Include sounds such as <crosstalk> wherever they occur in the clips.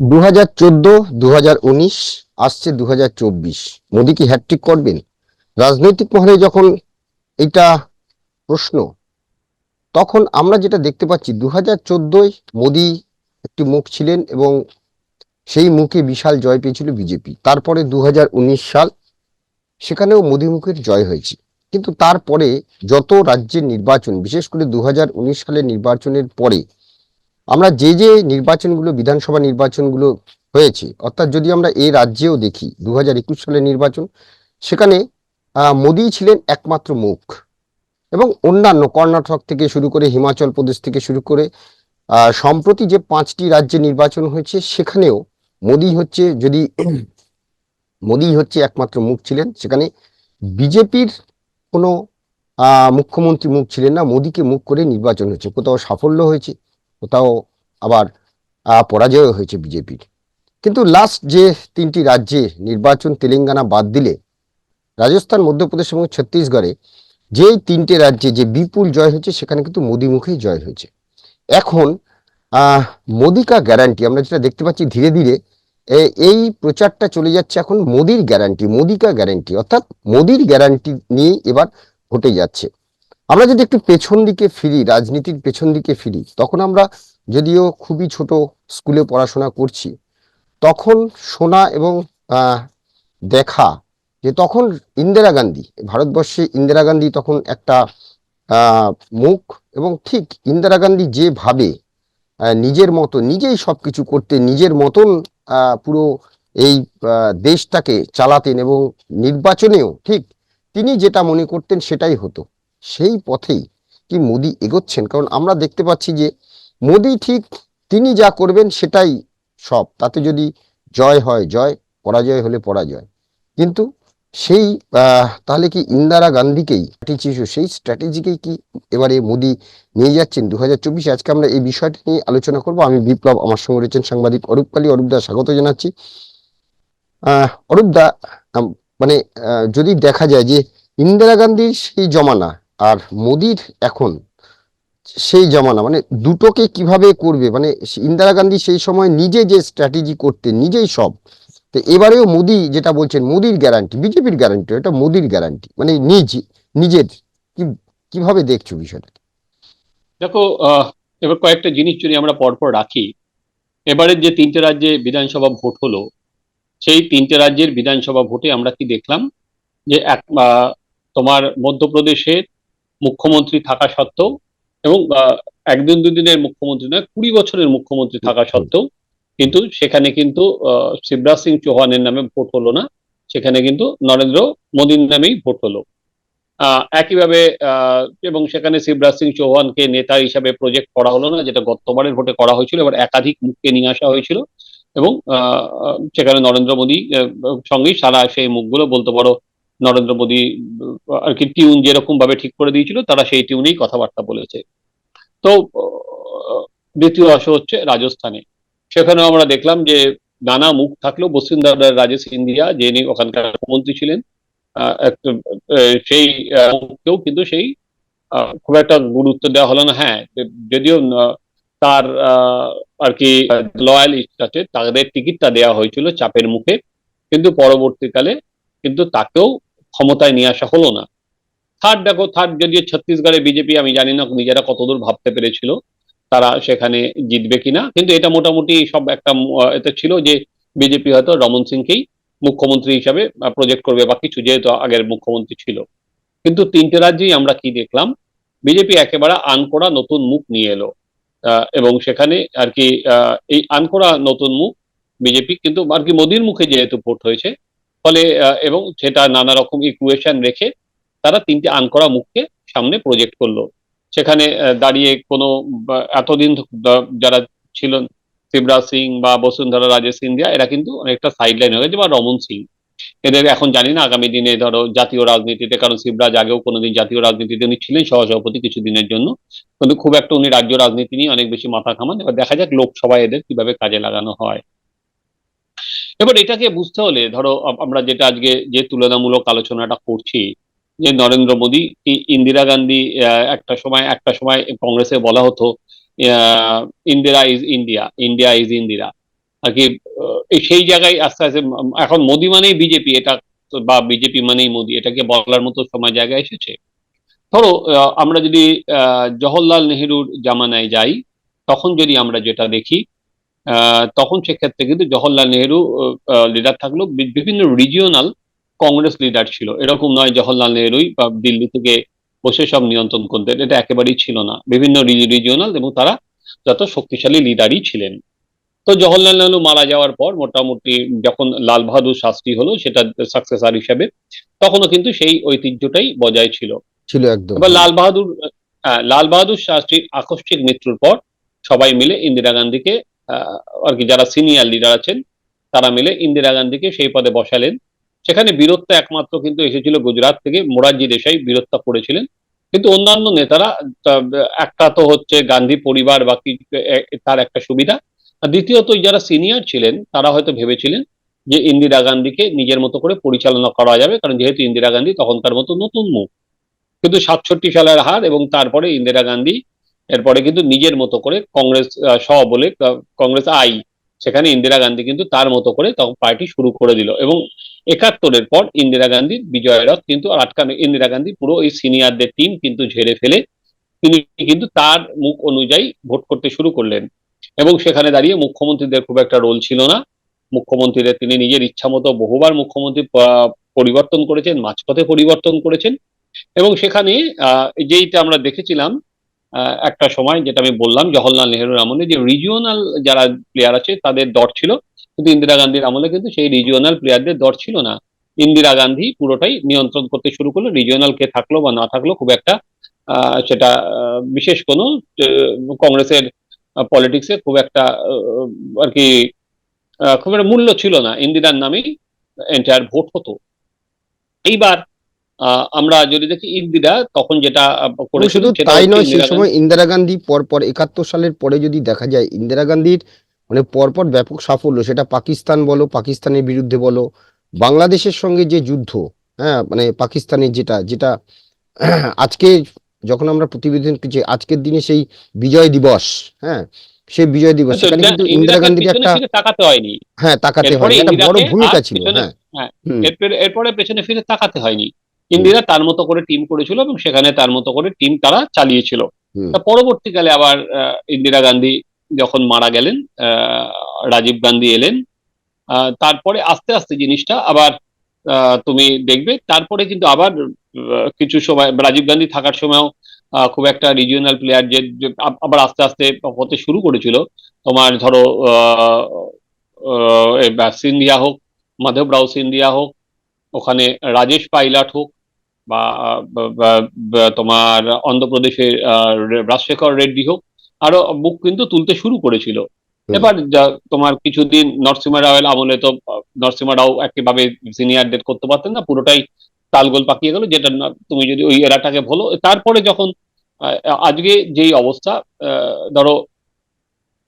দু হাজার চোদ্দ দু হাজার উনিশ আসছে দু হাজার চব্বিশ। মোদী কি হ্যাট্রিক করবেন? রাজনৈতিক মহলে যখন এটা প্রশ্ন, তখন আমরা যেটা দেখতে পাচ্ছি দু হাজার চোদ্দোয় মোদী একটি মুখ ছিলেন এবং সেই মুখে বিশাল জয় পেয়েছিল বিজেপি। তারপরে দু হাজার উনিশ সাল সেখানেও মোদী মুখের জয় হয়েছে। কিন্তু তারপরে যত রাজ্যের নির্বাচন, বিশেষ করে দু হাজার উনিশ সালের নির্বাচনের পরে আমরা যে যে নির্বাচনগুলো, বিধানসভা নির্বাচনগুলো হয়েছে, অর্থাৎ যদি আমরা এই রাজ্যেও দেখি দু হাজার একুশ সালের নির্বাচন, সেখানে মোদী ছিলেন একমাত্র মুখ এবং অন্যান্য কর্ণাটক থেকে শুরু করে হিমাচল প্রদেশ থেকে শুরু করে সম্প্রতি যে পাঁচটি রাজ্যে নির্বাচন হয়েছে, সেখানেও মোদি হচ্ছে যদি <clears throat> মোদী হচ্ছে একমাত্র মুখ ছিলেন, সেখানে বিজেপির কোনো মুখ্যমন্ত্রী মুখ ছিলেন না, মোদিকে মুখ করে নির্বাচন হয়েছে। কোথাও সাফল্য হয়েছে। কোথাও আবার পরাজয় হয়েছে বিজেপির। কিন্তু লাস্ট যে তিনটি রাজ্যে নির্বাচন তেলেঙ্গানা বাদ দিলে, রাজস্থান, মধ্যপ্রদেশ এবং ছত্তিশগড়ে যেই তিনটে রাজ্যে যে বিপুল জয় হয়েছে, সেখানে কিন্তু মোদী মুখেই জয় হয়েছে। এখন আহ মোদী কা গ্যারান্টি আমরা যেটা দেখতে পাচ্ছি ধীরে ধীরে এই প্রচারটা চলে যাচ্ছে এখন মোদির গ্যারান্টি মোদী কা গ্যারান্টি অর্থাৎ মোদির গ্যারান্টি নিয়ে এবার ঘটে যাচ্ছে। আমরা যদি একটু পেছন দিকে ফিরি, রাজনীতির পেছন দিকে ফিরি, তখন আমরা যদিও খুবই ছোট স্কুলে পড়াশোনা করছি, তখন শোনা এবং দেখা যে তখন ইন্দিরা গান্ধী, ভারতবর্ষে ইন্দিরা গান্ধী তখন একটা মুখ এবং ঠিক ইন্দিরা গান্ধী যেভাবে নিজের মতো, নিজেই সবকিছু করতেন, নিজের মতন পুরো এই দেশটাকে চালাতেন এবং নির্বাচনেও ঠিক তিনি যেটা মনে করতেন সেটাই হতো। সেই পথেই কি মোদি এগোচ্ছেন? কারণ আমরা দেখতে পাচ্ছি যে মোদি ঠিক তিনি যা করবেন সেটাই সব। তাতে যদি জয় হয় জয় পরাজয় হলে পরাজয়। কিন্তু সেই তাহলে কি ইন্দিরা গান্ধীকেই স্ট্র্যাটেজি সেই স্ট্র্যাটেজিকেই কি এবারে মোদি নিয়ে যাচ্ছেন? দু হাজার চব্বিশে আজকে আমরা এই বিষয়টা নিয়ে আলোচনা করব। আমি বিপ্লব আমার সঙ্গে রয়েছেন সাংবাদিক অরূপ কালী। অরূপ দা স্বাগত জানাচ্ছি। আহ অরূপ দা আম, মানে যদি দেখা যায় যে ইন্দিরা গান্ধীর সেই জমানা আর মোদির এখন সেই জমানা মানে দুটোকে কীভাবে করবে মানে ইন্দিরা গান্ধী সেই সময় নিজে যে স্ট্র্যাটেজি করতেন নিজেই সব। তো এবারেও মোদি যেটা বলছেন, মোদির গ্যারান্টি বিজেপির গ্যারান্টি এটা মোদির গ্যারান্টি মানে নিজ, নিজের। কীভাবে দেখছ বিষয়টা দেখো এবার কয়েকটা জিনিস যদি আমরা পরপর রাখি, এবারে যে তিনটে রাজ্যে বিধানসভা ভোট হলো, সেই তিনটে রাজ্যের বিধানসভা ভোটে আমরা কি দেখলাম? যে এক তোমার মধ্যপ্রদেশের মুখ্যমন্ত্রী থাকা সত্ত্বেও এবং একদিন দুদিনের মুখ্যমন্ত্রী নয়, কুড়ি বছরের মুখ্যমন্ত্রী থাকা সত্ত্বেও কিন্তু সেখানে কিন্তু শিবরাজ সিং চৌহানের নামে ভোট হলো না, সেখানে কিন্তু নরেন্দ্র মোদীর নামেই ভোট হলো। একইভাবে এবং সেখানে শিবরাজ সিং চৌহানকে নেতা হিসাবে প্রজেক্ট করা হলো না, যেটা গতবারের ভোটে করা হয়েছিল, এবার একাধিক মুখকে নিয়ে আসা হয়েছিল এবং সেখানে নরেন্দ্র মোদী সঙ্গেই সারা সেই মুখগুলো বলতে পারো নরেন্দ্র মোদী আর কি টিউন যেরকম ভাবে ঠিক করে দিয়েছিল, তারা সেই টিউনেই কথাবার্তা বলেছে। তো দ্বিতীয় অংশ হচ্ছে রাজস্থানে। সেখানেও আমরা দেখলাম যে নানা মুখ থাকলেও বসুন্ধরা রাজে সিন্ধিয়া, যিনি ওখানকার মুখ্যমন্ত্রী ছিলেন সেই মুখকেও কিন্তু সেই খুব একটা গুরুত্ব দেওয়া হলো না। হ্যাঁ যদিও তার আর কি লয়ালিস্ট আছে তাদের টিকিটটা দেওয়া হয়েছিল চাপের মুখে, কিন্তু পরবর্তীকালে কিন্তু তাকেও ক্ষমতায় নিয়ে আসা হলো না। থার্ড দেখো থার্ড যদিও ছত্তিশগড়ে বিজেপি আমি জানি না নিজেরা কতদূর ভাবতে পেরেছিল তারা সেখানে জিতবে কিনা। কিন্তু এটা মোটামুটি সব একটা এতে ছিল যে বিজেপি হয়তো রমন সিংকেই মুখ্যমন্ত্রী হিসাবে প্রজেক্ট করবে বা কিছু যেহেতু আগের মুখ্যমন্ত্রী ছিল। কিন্তু তিনটে রাজ্যেই আমরা কি দেখলাম? বিজেপি একেবারে আনকোড়া নতুন মুখ নিয়ে এলো। এবং সেখানে আর কি এই আনকোড়া নতুন মুখ বিজেপি কিন্তু আর কি মোদির মুখে যেহেতু ভোট হয়েছে ফলে এবং সেটা নানা রকম ইকুয়েশন রেখে তারা তিনটে আনকোড়া মুখকে সামনে প্রজেক্ট করল। সেখানে দাঁড়িয়ে কোনো এতদিন যারা ছিলেন, শিবরাজ সিং বা বসুন্ধরা রাজে সিন্ধিয়া, এরা কিন্তু অনেকটা সাইডলাইন হয়ে গেছে, বা রমন সিং। এদের এখন জানি না, আগামী দিনে ধরো জাতীয় রাজনীতিতে, কারণ শিবরাজ আগেও কোনোদিন জাতীয় রাজনীতিতে উনি ছিলেন সহসভাপতি কিছুদিনের জন্য, কিন্তু খুব একটা উনি রাজ্য রাজনীতি নিয়ে অনেক বেশি মাথা খামান এবার দেখা যাক লোকসভায় এদের কীভাবে কাজে লাগানো হয়। এবার এটাকে বুঝতে হলে ধরো আমরা যেটা আজকে যে তুলনামূলক আলোচনাটা করছি, যে নরেন্দ্র মোদী ইন্দিরা গান্ধী একটা সময় একটা সময় কংগ্রেসে বলা হতো Indira is India India is Indira. আর কি সেই জায়গায় আস্তে আস্তে এখন মোদি মানেই বিজেপি, এটা বা বিজেপি মানেই মোদি, এটাকে বলার মতো সময় জায়গায় এসেছে। ধরো আমরা যদি জওহরলাল নেহেরুর জামানায় যাই, তখন যদি আমরা যেটা দেখি তখন সেক্ষেত্রে কিন্তু জওহরলাল নেহেরু লিডার থাকলেও বি- বিভিন্ন রিজিওনাল কংগ্রেস লিডার ছিল। এরকম নয় জওহরলাল নেহেরুই বা দিল্লি থেকে বসে সব নিয়ন্ত্রণ করতেন। এটা একেবারেই ছিল না। বিভিন্ন রিজিওনাল এবং তারা যত শক্তিশালী লিডারই ছিলেন। তো জওহরলাল নেহরু মারা যাওয়ার পর মোটামুটি যখন লাল বাহাদুর শাস্ত্রী হলো সেটা সাকসেসার হিসাবে তখনও কিন্তু সেই ঐতিহ্যটাই বজায় ছিল। ছিল একদম। এবার লাল বাহাদুর লাল বাহাদুর শাস্ত্রীর আকস্মিক মৃত্যুর পর সবাই মিলে ইন্দিরা গান্ধীকে আর কি যারা সিনিয়র লিডার আছেন, তারা মিলে ইন্দিরা গান্ধীকে সেই পদে বসালেন। সেখানে বীরত্ব একমাত্র কিন্তু এসেছিল গুজরাট থেকে, মোরারজি দেশাই বীরত্ব করেছিলেন। কিন্তু অন্যান্য নেতারা একটা তো হচ্ছে গান্ধী পরিবার বা তার একটা সুবিধা। দ্বিতীয়ত যারা সিনিয়র ছিলেন, তারা হয়তো ভেবেছিলেন যে ইন্দিরা গান্ধীকে নিজের মতো করে পরিচালনা করা যাবে, কারণ যেহেতু ইন্দিরা গান্ধী তখনকার মতো নতুন মুখ। কিন্তু সাতষট্টি সালের হার এবং তারপরে ইন্দিরা গান্ধী এরপরে কিন্তু নিজের মতো করে কংগ্রেস স বলে কংগ্রেস আই সেখানে ইন্দিরা গান্ধী কিন্তু তার মতো করে তখন পার্টি শুরু করে দিল। এবং একাত্তরের পর ইন্দিরা গান্ধীর বিজয় রথ কিন্তু আটকানো ইন্দিরা গান্ধী পুরো এই সিনিয়রদের টিম কিন্তু ঝেড়ে ফেলে তিনি কিন্তু তার মুখ অনুযায়ী ভোট করতে শুরু করলেন। এবং সেখানে দাঁড়িয়ে মুখ্যমন্ত্রীদের খুব একটা রোল ছিল না। মুখ্যমন্ত্রীদের তিনি নিজের ইচ্ছা মতো বহুবার মুখ্যমন্ত্রী পরিবর্তন করেছেন মাঝপথে পরিবর্তন করেছেন। এবং সেখানে আহ, যেইটা আমরা দেখেছিলাম একটা সময় যেটা আমি বললাম, জওহরলাল নেহরুর আমলে যে রিজিওনাল যারা প্লেয়ার আছে তাদের দর ছিল। কিন্তু ইন্দিরা গান্ধীর আমলে কিন্তু সেই রিজিওনাল প্লেয়ারদের দর ছিল না। ইন্দিরা গান্ধী পুরোটাই নিয়ন্ত্রণ করতে শুরু করল। রিজিওনাল কে থাকল বা না থাকল খুব একটা সেটা বিশেষ কোনো কংগ্রেসের পলিটিক্সে খুব একটা আর কি খুব একটা মূল্য ছিল না। ইন্দিরার নামেই এন্টায়ার ভোট হতো। এইবার আমরা যদি দেখি ইন্দিরা তখন যেটা শুধু তাই নয় সেই সময় ইন্দিরা গান্ধী পর পর একাত্তর সালের পরে যদি দেখা যায় ইন্দিরা গান্ধীর মানে পরপর ব্যাপক সাফল্য সেটা পাকিস্তান বলো পাকিস্তানের বিরুদ্ধে বলো বাংলাদেশের সঙ্গে যে যুদ্ধ হ্যাঁ মানে পাকিস্তানের যেটা যেটা <clears throat> আজকে যখন আমরা প্রতিবেদন পেয়েছি আজকের দিনে সেই বিজয় দিবস হ্যাঁ সেই বিজয় দিবস গান্ধী- সেখানে কিন্তু ইন্দিরা গান্ধীর একটা তাকাতে হয়নি। হ্যাঁ তাকাতে এরপরে হয় একটা বড় ভূমিকা ছিল হ্যাঁ হ্যাঁ, এরপরে পেছনে ফিরে তাকাতে হয়নি। ইন্দিরা তার মতো করে টিম করেছিল এবং সেখানে তার মতো করে টিম তারা চালিয়েছিল। তা পরবর্তীকালে আবার ইন্দিরা গান্ধী যখন মারা গেলেন আহ, রাজীব গান্ধী এলেন আহ, তারপরে আস্তে আস্তে জিনিসটা আবার তুমি দেখবে তারপরে কিন্তু আবার কিছু সময় রাজীব গান্ধী থাকার সময়ও খুব একটা রিজিওনাল প্লেয়ার যে আবার আস্তে আস্তে হতে শুরু করেছিল। তোমার ধরো সিন্ধিয়া হোক মাধবরাও সিন্ধিয়া হোক ওখানে রাজেশ পাইলাট হোক বা তোমার অন্ধ্রপ্রদেশের আহ, রাজশেখর রেড্ডি হোক আরও বুক কিন্তু তুলতে শুরু করেছিল। এবার তোমার কিছুদিন নরসিমা রাওয়ের আমলে তো নরসিমা রাও একেভাবে সিনিয়রদের করতে পারতেন না পুরোটাই তালগোল পাকিয়ে গেল যেটা তুমি যদি ওই এরাটাকে বলো তারপরে যখন আজকে যেই অবস্থা আহ, ধরো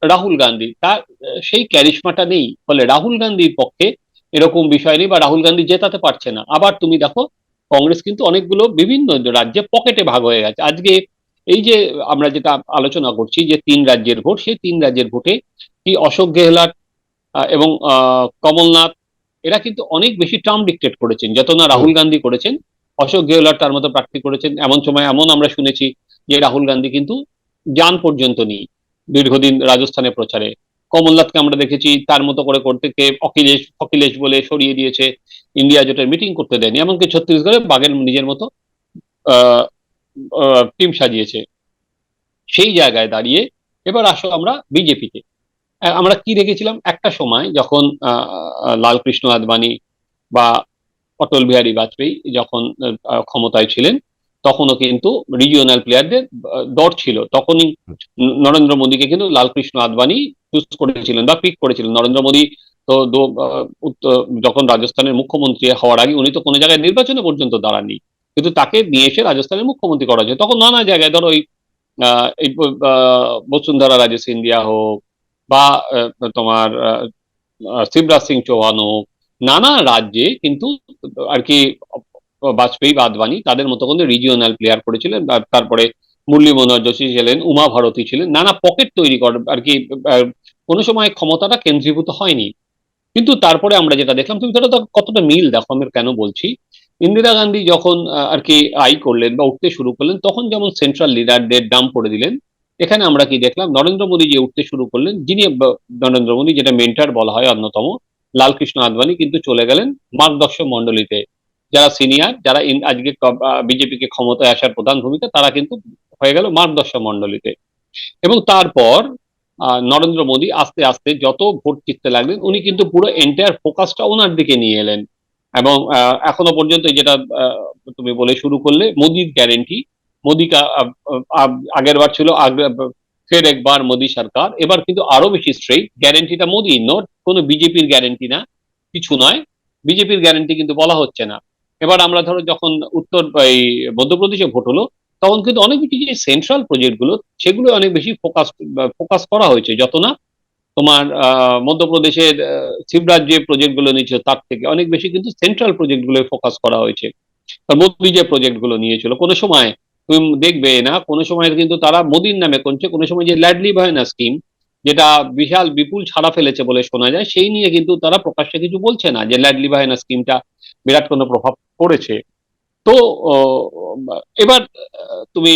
রাহুল গান্ধী তার সেই ক্যারিশমাটা নেই ফলে রাহুল গান্ধীর পক্ষে এরকম বিষয় নেই বা রাহুল গান্ধী জেতাতে পারছে না। আবার তুমি দেখো কংগ্রেস কিন্তু অনেকগুলো বিভিন্ন রাজ্যে পকেটে ভাগ হয়ে গেছে। আজকে এই যে আমরা যেটা আলোচনা করছি যে তিন রাজ্যের ভোট, সেই তিন রাজ্যের ভোটে কি অশোক গেহলট এবং কমলনাথ, এরা কিন্তু অনেক বেশি টার্ম ডিক্টেট করেছেন। যত না রাহুল গান্ধী করেছেন, অশোক গেহলট তার মতো প্রার্থী করেছেন। এমন সময় এমন আমরা শুনেছি যে রাহুল গান্ধী কিন্তু যান পর্যন্ত নেই। দীর্ঘদিন রাজস্থানে প্রচারে। কমলনাথকে আমরা দেখেছি তার মতো করে করতে কে অখিলেশ অখিলেশ বলে সরিয়ে দিয়েছে ইন্ডিয়া জোটের মিটিং করতে দেয়নি এমনকি ছত্তিশগড়ে বাঘের নিজের মতো টিম সাজিয়েছে। সেই জায়গায় দাঁড়িয়ে এবার আসো আমরা বিজেপিতে আমরা কি দেখেছিলাম? একটা সময় যখন লালকৃষ্ণ আদবানি বা অটল বিহারী বাজপেয়ী যখন ক্ষমতায় ছিলেন তখনও কিন্তু রিজিওনাল প্লেয়ারদের দর ছিল। তখনই নরেন্দ্র মোদীকে কিন্তু লালকৃষ্ণ আদবানি চুজ করেছিলেন বা পিক করেছিলেন। নরেন্দ্র মোদী তো যখন রাজস্থানের মুখ্যমন্ত্রী হওয়ার আগে উনি তো কোনো জায়গায় নির্বাচনে পর্যন্ত দাঁড়াননি। কিন্তু তাকে নিয়ে এসে রাজস্থানের মুখ্যমন্ত্রী করা হয়েছে। তখন নানা জায়গায় ধরো ওই এই বসুন্ধরা রাজে সিন্ধিয়া হোক বা তোমার শিবরাজ সিং চৌহান হোক, নানা রাজ্যে কিন্তু আর কি বাজপেয়ী বা আদবানি তাদের মতো করে রিজিওনাল প্লেয়ার করেছিলেন। তারপরে মুরলী মনোহর যোশী ছিলেন, উমা ভারতী ছিলেন, নানা পকেট তৈরি কর, আর কি কোনো সময় ক্ষমতাটা কেন্দ্রীভূত হয়নি। কিন্তু তারপরে আমরা যেটা দেখলাম, তুমি তো কতটা মিল দেখো, আমি কেন বলছি? ইন্দিরা গান্ধী যখন আর কি আই করলেন বা উঠতে শুরু করলেন, তখন যেমন সেন্ট্রাল লিডারদের ডাম করে দিলেন, এখানে আমরা কি দেখলাম, নরেন্দ্র মোদী যে উঠতে শুরু করলেন, যিনি নরেন্দ্র মোদী, যেটা মেন্টার বলা হয় অন্যতম, লালকৃষ্ণ আদবানি কিন্তু চলে গেলেন মার্গদর্শক মন্ডলীতে যারা সিনিয়র যারা আজকে বিজেপিকে ক্ষমতায় আসার প্রধান ভূমিকা, তারা কিন্তু হয়ে গেল মার্গদর্শক মন্ডলীতে এবং তারপর নরেন্দ্র মোদী আস্তে আস্তে যত ভোট জিততে লাগলেন, উনি কিন্তু পুরো এন্টায়ার ফোকাসটা ওনার দিকে নিয়ে এলেন। এবং এখনও পর্যন্ত যেটা তুমি বলে শুরু করলে, মোদির গ্যারেন্টি মোদি আগের বার ছিল ফের একবার মোদি সরকার, এবার কিন্তু আরও বেশি স্ট্রেট গ্যারেন্টিটা মোদি নোট কোনো বিজেপির গ্যারেন্টি না, কিছু নয়। বিজেপির গ্যারেন্টি কিন্তু বলা হচ্ছে না। এবার আমরা ধরো যখন উত্তর, এই মধ্যপ্রদেশে ভোট হলো, তখন কিন্তু অনেক বেশি যে সেন্ট্রাল প্রজেক্টগুলো, সেগুলো অনেক বেশি ফোকাস ফোকাস করা হয়েছে, যত না তোমার মধ্যপ্রদেশের শিবরাজ যে প্রজেক্টগুলো নিয়েছিল, তার থেকে অনেক বেশি কিন্তু সেন্ট্রাল প্রজেক্টগুলো ফোকাস করা হয়েছে। মোদি যে প্রজেক্টগুলো নিয়েছিল, কোনো সময় তুমি দেখবে না, কোনো সময় কিন্তু তারা মোদির নামে করছে, কোনো সময় যে ল্যাডলি ভায়না স্কিম যেটা বিশাল বিপুল ছাড়া ফেলেছে বলে শোনা যায়, সেই নিয়ে কিন্তু তারা প্রকাশ্যে কিছু বলছে না যে ল্যাডলি ভায়না স্কিমটা বিরাট কোনো প্রভাব পড়েছে। তো এবার, তুমি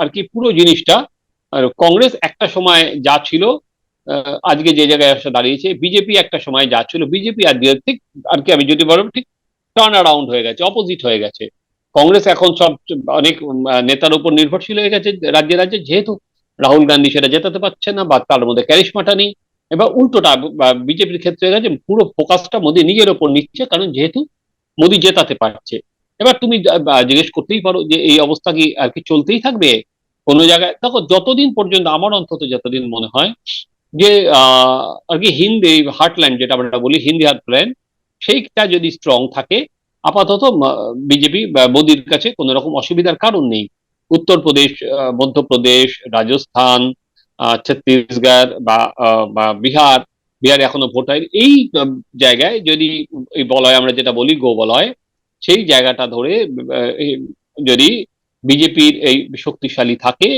আর কি পুরো জিনিসটা কংগ্রেস একটা সময় যা ছিল আজকে যে জায়গায় এসে দাঁড়িয়েছে, বিজেপি একটা সময় যা ছিল, বিজেপি আর ঠিক, আর কি আমি যদি বলব, ঠিক টার্ন অ্যারাউন্ড হয়ে গেছে অপোজিট হয়ে গেছে। কংগ্রেস এখন সব অনেক নেতার উপর নির্ভরশীল হয়ে গেছে রাজ্যে রাজ্যে, যেহেতু রাহুল গান্ধী সেটা জেতাতে পারছে না বা তার মধ্যে ক্যারিশমাটা নেই। এবার উল্টোটা বিজেপির ক্ষেত্রে গেছে পুরো ফোকাসটা মোদী নিজের ওপর নিচ্ছে কারণ যেহেতু মোদী জেতাতে পারছে। এবার তুমি জিজ্ঞেস করতেই পারো যে এই অবস্থা কি আর কি চলতেই থাকবে কোনো জায়গায়? দেখো যতদিন পর্যন্ত আমার অন্তত যতদিন মনে হয় যে আহ, আর কি হিন্দি হার্টল্যান্ড যেটা আমরা বলি হিন্দি হার্টল্যান্ড সেইটা যদি স্ট্রং থাকে আপাতত বিজেপি মোদির কাছে কোনো রকম অসুবিধার কারণ নেই। উত্তরপ্রদেশ মধ্যপ্রদেশ, রাজস্থান ছত্তিশগড় বা বিহার বিহার এখনও ভোট হয় এই জায়গায় যদি এই বলয় আমরা যেটা বলি গো বলয়, সেই জায়গাটা ধরে যদি বিজেপির এই শক্তিশালী থাকে,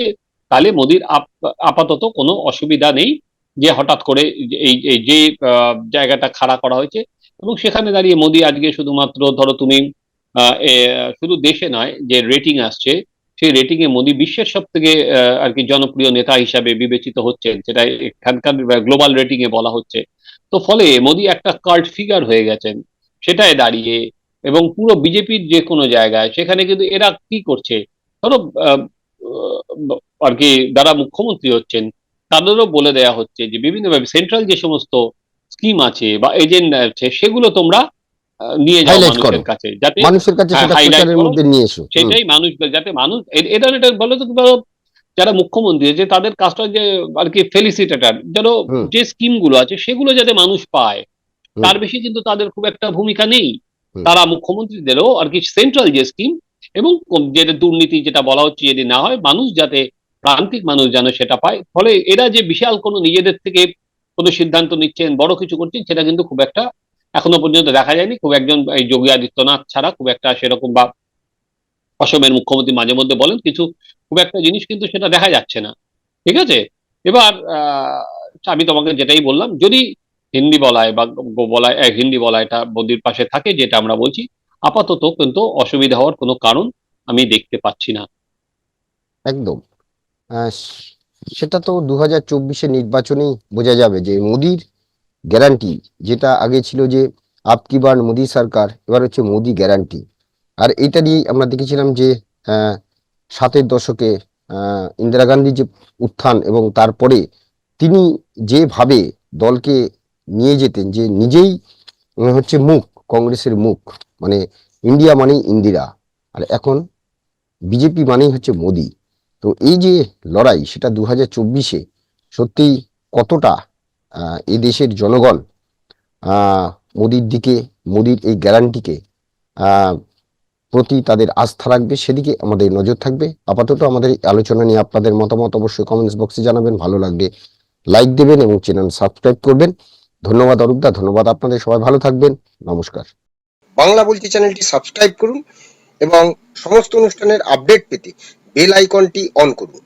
তাহলে মোদির আপ- আপাতত কোনো অসুবিধা নেই যে হঠাৎ করে এই যে জায়গাটা খাড়া করা হয়েছে এবং সেখানে দাঁড়িয়ে মোদি আজকে শুধুমাত্র ধরো তুমি শুধু দেশে নয়, যে রেটিং আসছে সেই রেটিং এ মোদি বিশ্বের সব থেকে আর কি জনপ্রিয় নেতা হিসাবে বিবেচিত হচ্ছেন, যেটা এখানকার গ্লোবাল রেটিং এ বলা হচ্ছে। তো ফলে মোদি একটা কাল্ট ফিগার হয়ে গেছেন, সেটায় দাঁড়িয়ে এবং পুরো বিজেপির যে কোনো জায়গায়, সেখানে কিন্তু এরা কি করছে? ধরো আর কি যারা মুখ্যমন্ত্রী হচ্ছেন, তাদেরও বলে দেয়া হচ্ছে যে বিভিন্নভাবে সেন্ট্রাল যে সমস্ত স্কিম আছে বা এজেন্ট আছে, সেগুলো তোমরা নিয়ে যাও মানুষের কাছে যাতে মানুষের কাছে হ্যাঁ, সেটা প্রচারের মধ্যে নিয়ে এসো। সেটাই মানুষ যাতে মানুষ এটা এটা বলো তো যারা মুখ্যমন্ত্রী যে তাদের কাজটা যে আর কি ফেলিসিটেটার যেন যে স্কিমগুলো আছে সেগুলো যাতে মানুষ পায়। তার বেশি কিন্তু তাদের খুব একটা ভূমিকা নেই। তারা মুখ্যমন্ত্রীদেরও আর কি সেন্ট্রাল যে স্কিম এবং যেটা দুর্নীতি যেটা বলা হচ্ছে যদি না হয় মানুষ যাতে প্রান্তিক মানুষ যেন সেটা পায়। ফলে এরা যে বিশাল কোনো নিজেদের থেকে কোনো সিদ্ধান্ত নিচ্ছেন বড় কিছু করছেন সেটা কিন্তু খুব একটা এখনও পর্যন্ত দেখা যায়নি। খুব একজন এই যোগী আদিত্যনাথ ছাড়া খুব একটা সেরকম বা অসমের মুখ্যমন্ত্রী মাঝে মধ্যে বলেন, কিছু খুব একটা জিনিস কিন্তু সেটা দেখা যাচ্ছে না। ঠিক আছে? এবার আমি তোমাকে যেটাই বললাম, যদি হিন্দি বলায় বা বলায় হিন্দি বলায়টা মোদির পাশে থাকে, যেটা আমরা বলছি, আপাতত কিন্তু অসুবিধা হওয়ার কোনো কারণ আমি দেখতে পাচ্ছি না। একদম। সেটা তো দু হাজার নির্বাচনেই বোঝা যাবে যে মোদির গ্যারান্টি, যেটা আগে ছিল যে আপকি বার মোদি সরকার, এবার হচ্ছে মোদি গ্যারান্টি। আর এটা নিয়েই আমরা দেখেছিলাম যে সাতের দশকে ইন্দিরা গান্ধীর যে উত্থান এবং তারপরে তিনি যেভাবে দলকে নিয়ে যেতেন, যে নিজেই হচ্ছে মুখ, কংগ্রেসের মুখ মানে ইন্ডিয়া মানেই ইন্দিরা, আর এখন বিজেপি মানেই হচ্ছে মোদি। তো এই যে লড়াই, সেটা দু হাজার চব্বিশে সত্যিই কতটা আহ, এই দেশের জনগণ মোদির দিকে মোদির এই গ্যারান্টিকে প্রতি তাদের আস্থা রাখবে সেদিকে আমাদের নজর থাকবে। আপাতত আমাদের আলোচনা নিয়ে আপনাদের মতামত অবশ্যই কমেন্টস বক্সে জানাবেন। ভালো লাগবে লাইক দেবেন এবং চ্যানেল সাবস্ক্রাইব করবেন। ধন্যবাদ অরূপদা ধন্যবাদ আপনাদের। সবাই ভালো থাকবেন। নমস্কার। বাংলা বলছি চ্যানেলটি সাবস্ক্রাইব করুন এবং সমস্ত অনুষ্ঠানের আপডেট পেতে বেল আইকনটি অন করুন।